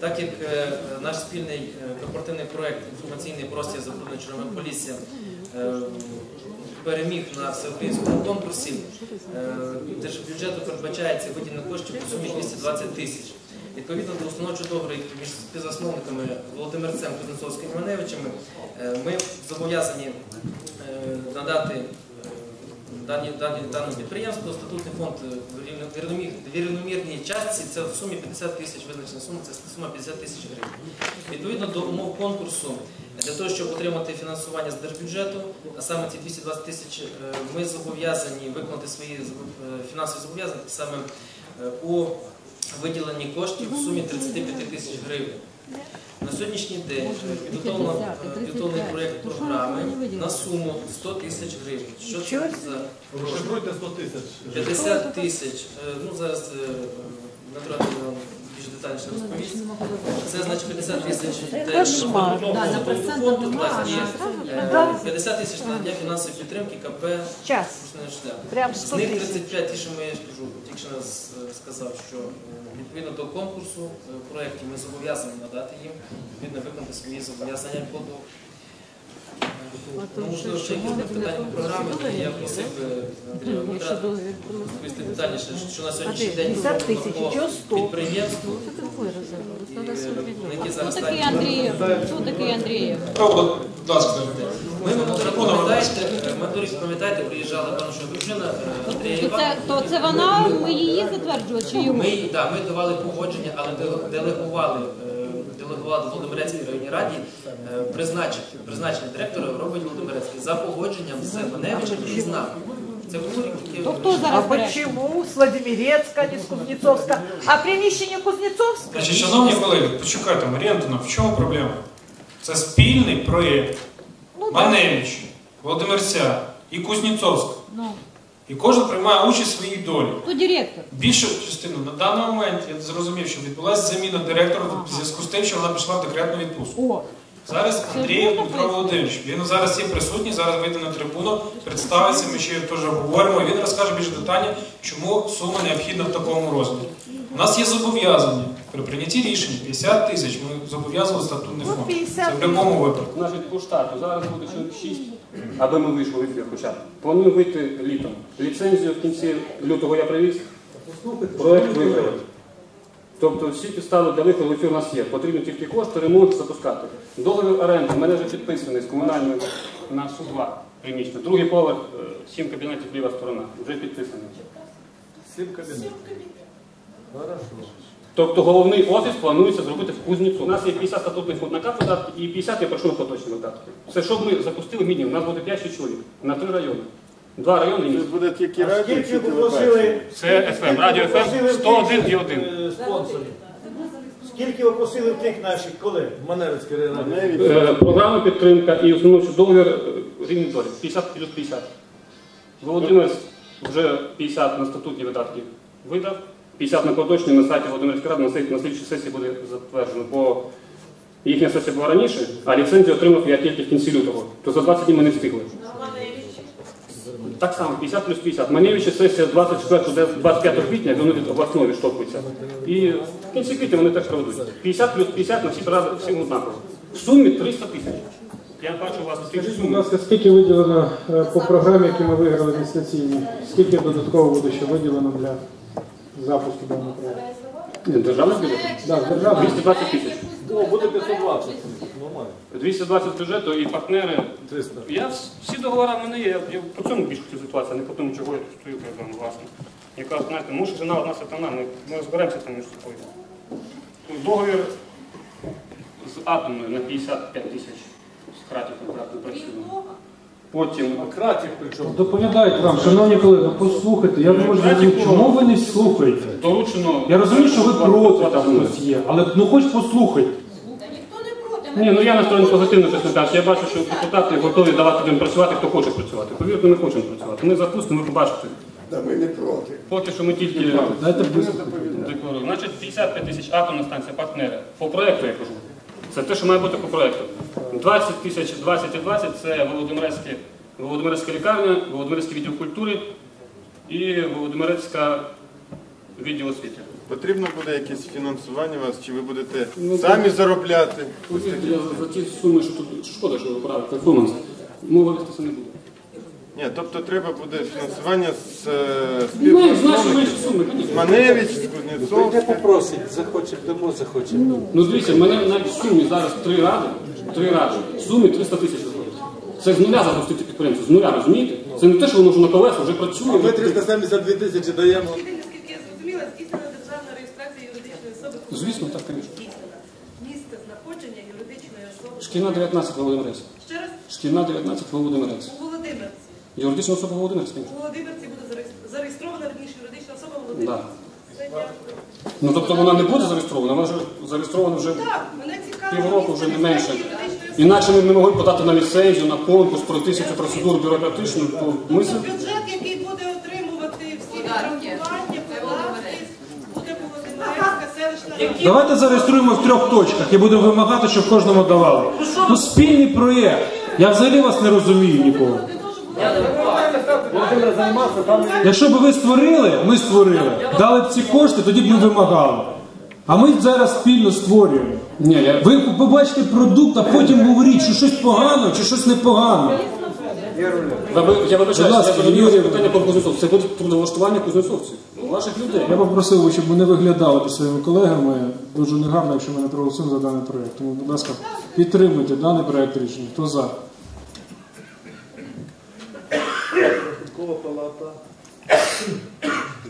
Так як е, наш спільний е, корпоративний проект інформаційний простір забрудненої Чорноморської полісся е, переміг на всеукраїнському конкурсі, держбюджету передбачається виділення коштів у сумі 220 тисяч. Відповідно до установчого договору між співзасновниками Володимирцем Кузнецовським і Маневичами, е, ми зобов'язані надати дані, дані, даному підприємству статутний фонд е, в рівно- в рівномірній частці це в сумі 50 тисяч визначена сума, це сума 50 тисяч гривень. Відповідно до умов конкурсу, для того, щоб отримати фінансування з держбюджету, а саме ці 220 тисяч, е, ми зобов'язані виконати свої е, фінансові зобов'язання саме е, у виділенні коштів в сумі 35 тисяч гривень. На сьогоднішній день е, підготовлено підготовлений проєкт програми на суму 100 тисяч гривень. Що це за Розшифруйте 100 тисяч. 50 тисяч. Е, Ну зараз е, вам більш детальніше розповість. Це значить 50 тисяч фонду, процентах так, і е, 50 тисяч на надання фінансової підтримки КП Час. Шлях». З них 35, ті, що ми я скажу, кажу, тільки що раз е, сказав, що е, відповідно до конкурсу в проєктів ми зобов'язані надати їм, відповідно виконати свої зобов'язання по Ну, можливо, ще якісь питання по програмі, я просив Андрія Дмитра розповісти детальніше, що на сьогоднішній день 50 тисяч, чого по 100? підприємству, Это другой разговор. і, Надо е, які зараз? Кто такие Андреев? Будь ласка. Ми моторик пам'ятаєте, приїжджала пану дружина е, Андрія То це, то це вона, ми її затверджували чи йому? Ми, да, ми давали погодження, але де- делегували, е, делегували Володимирецькій районній раді е, призначити, призначення директора робить Володимирецький за погодженням з Маневичем і з нами. Це моторик, який То хто А зараз бере? почему с Владимирецка, не с Кузнецовска? А приміщення Кузнецовська? Значить, шановні колеги, почекайте, Марія Антоновна, в чому проблема? Це спільний проєкт. Маневич, Володимирця і Кузнєцовська. Ну, І кожен приймає участь в своїй долі. хто директор? Більшу частину на даний момент я зрозумів, що відбулася заміна директора в зв'язку з тим, що вона пішла в декретну відпустку. О, Зараз було Дмитро? Володимирович. Він зараз є присутній, зараз вийде на трибуну, представиться, ми ще теж обговоримо. і Він розкаже більш детально, чому сума необхідна в такому розмірі. У нас є зобов'язання при прийнятті рішення 50 тисяч. Ми зобов'язували статутний Ну, фонд. Це в будь-якому випадку. Значить, по штату зараз буде чоловік 6, аби ми вийшли в ефір хоча б. Планую вийти літом. Ліцензію в кінці лютого я привіз, проект виграв. Тобто всі підстави для виходу у нас є. Потрібно тільки кошти, ремонт запускати. Договір оренди в мене вже підписаний з комунальною на Су-2 приміщення. Другий поверх, 7 кабінетів ліва сторона. Вже підписаний. Сім кабінетів. Тобто головний офіс планується зробити в Кузніцу. У нас є 50 статутних фонд на і 50 я прошу поточні видатки. Це щоб ми запустили мінімум. У нас буде 5 чоловік на три райони. Два райони Це буде тільки радіо чи телебачення? Це ФМ, радіо ФМ 101 і 1. е, спонсорів? Скільки ви просили тих наших колег? Маневицький район. Навіть Е, Програма підтримка і установчий договір е, рівні долі. 50 плюс 50. Володимир вже 50 на статутні видатки видав, 50 на поточні на сайті Володимирської ради на сесії- на слідчій сесії буде затверджено. Бо їхня сесія була раніше, а ліцензію отримав я тільки в кінці лютого. То за 20 днів ми не встигли. Так само, 50 плюс 50. Маневича сесія 24-25 квітня, вони від обласної відштовхуються. І в кінці квітня вони теж проведуть. 50 плюс 50 на всі ради всім однаково. В сумі 300 тисяч. Я бачу у вас тільки Скажіть, будь ласка, скільки виділено е, по програмі, які ми виграли дистанційні? Скільки додатково буде ще виділено для запуску даного проєкту? Державний бюджет? Да, з державного. 220 тисяч. О, буде 520. Нормально. 220 бюджету і партнери. 300. Я вс- всі договори в мене є. Я, я по цьому хотів звітуватися, а не по тому, чого я тут стою перед вами, власне. Яка, знаєте, муж і жена одна сатана, ми, ми розберемося там між собою. Договір з атомною на 55 тисяч з Кратів контракту працюємо. Потім Кратів причому. Доповідають вам, шановні колеги, послухайте, я не можу зрозуміти, чому ви не слухаєте? доручено. Я розумію, що ви проти там хтось є, але ну хоч послухайте. Ні, ну я настроєний позитивно, чесно. Я бачу, що депутати готові давати людям працювати, хто хоче працювати. Повірте, ми хочемо працювати. Ми запустимо, ви побачите. Та ми не проти. Поки що ми тільки Дайте декларуємо. Значить, 55 тисяч атомна станція, партнери. По проекту я кажу. Це те, що має бути по проекту. 20 тисяч 20 і 20 це Володимирецьке, Володимирецька лікарня, Володимирецький відділ культури і Володимирецька відділ освіти. Потрібно буде якесь фінансування у вас, чи ви будете Ну, самі заробляти? Ось таки я за, за ті суми, що тут шкода, що ви правите перформанс. Мова вестися не буде. Ні, тобто треба буде фінансування з е, Ну, знаєш, наші менші суми, З звісно. Маневич, з Кузнєцовська. попросить, захоче дамо, захоче. Ну дивіться, в мене навіть в сумі зараз три ради, три ради, в сумі 300 тисяч виходить. Це з нуля запустити підприємство, з нуля, розумієте? Це не те, що воно вже на колесах, вже працює. Ми 372 тисячі даємо. Шкільна 19 Володимирець. Ще раз Шкільна 19 Володимирець. у Володимирці. Юридична особа Володимирець. У Володимирці буде зареєстрована раніше юридична особа Да. Володимирці. Ну тобто вона не буде зареєстрована, вона вже зареєстрована вже Так, мене цікаво. півроку, вже не менше. Інакше ми не могли подати на ліцензію, на конкурс, пройти всю цю процедуру бюрократичну, то ми Тобто бюджет, який буде отримувати всі відрахування, податки, буде Володимирецька Давайте зареєструємо в трьох точках і будемо вимагати, щоб кожному давали. Ну спільний проєкт. Я взагалі вас не розумію нікого. Якщо б ви створили, ми створили, дали б ці кошти, тоді б ми вимагали. А ми зараз спільно створюємо. Ні, я... Ви побачите продукт, а потім говоріть, що щось погано чи щось непогано. Я вибачаюся, я Юрій. питання про кузнецовців. Це буде трудовлаштування кузнецовців. Ваших людей. Я попросив, би, щоб ми не виглядали під своїми колегами. Дуже негарно, якщо ми не проголосуємо за даний проєкт. Тому, будь ласка, підтримуйте даний проєкт рішення. Хто за?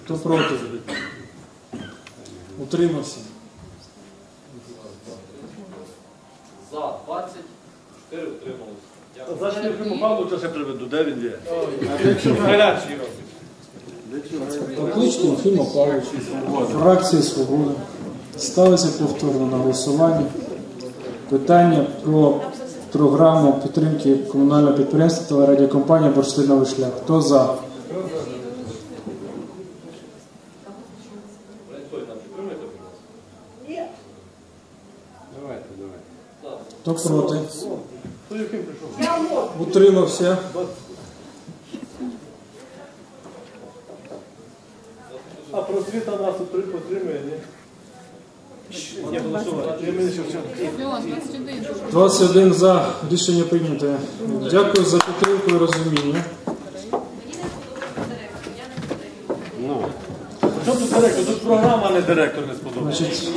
Хто проти? Утримався. За 24 утрималися. Зараз я Єфиму Павловича ще приведу, де він є? Гарячий. Покличте Ефіма Павловича, фракція Свобода. Ставиться повторно на голосування. Питання про програму підтримки комунального підприємства телерадіокомпанія Бурштиновий шлях. Хто за? Хто проти? Утримався. А просвіта нас утри- підтримує, ні? Я голосувати. Я мені ще вчора. 21 за. Рішення прийнято. Дякую за підтримку і розуміння. Що тут директор? Тут програма, а не директор не сподобається. Значить,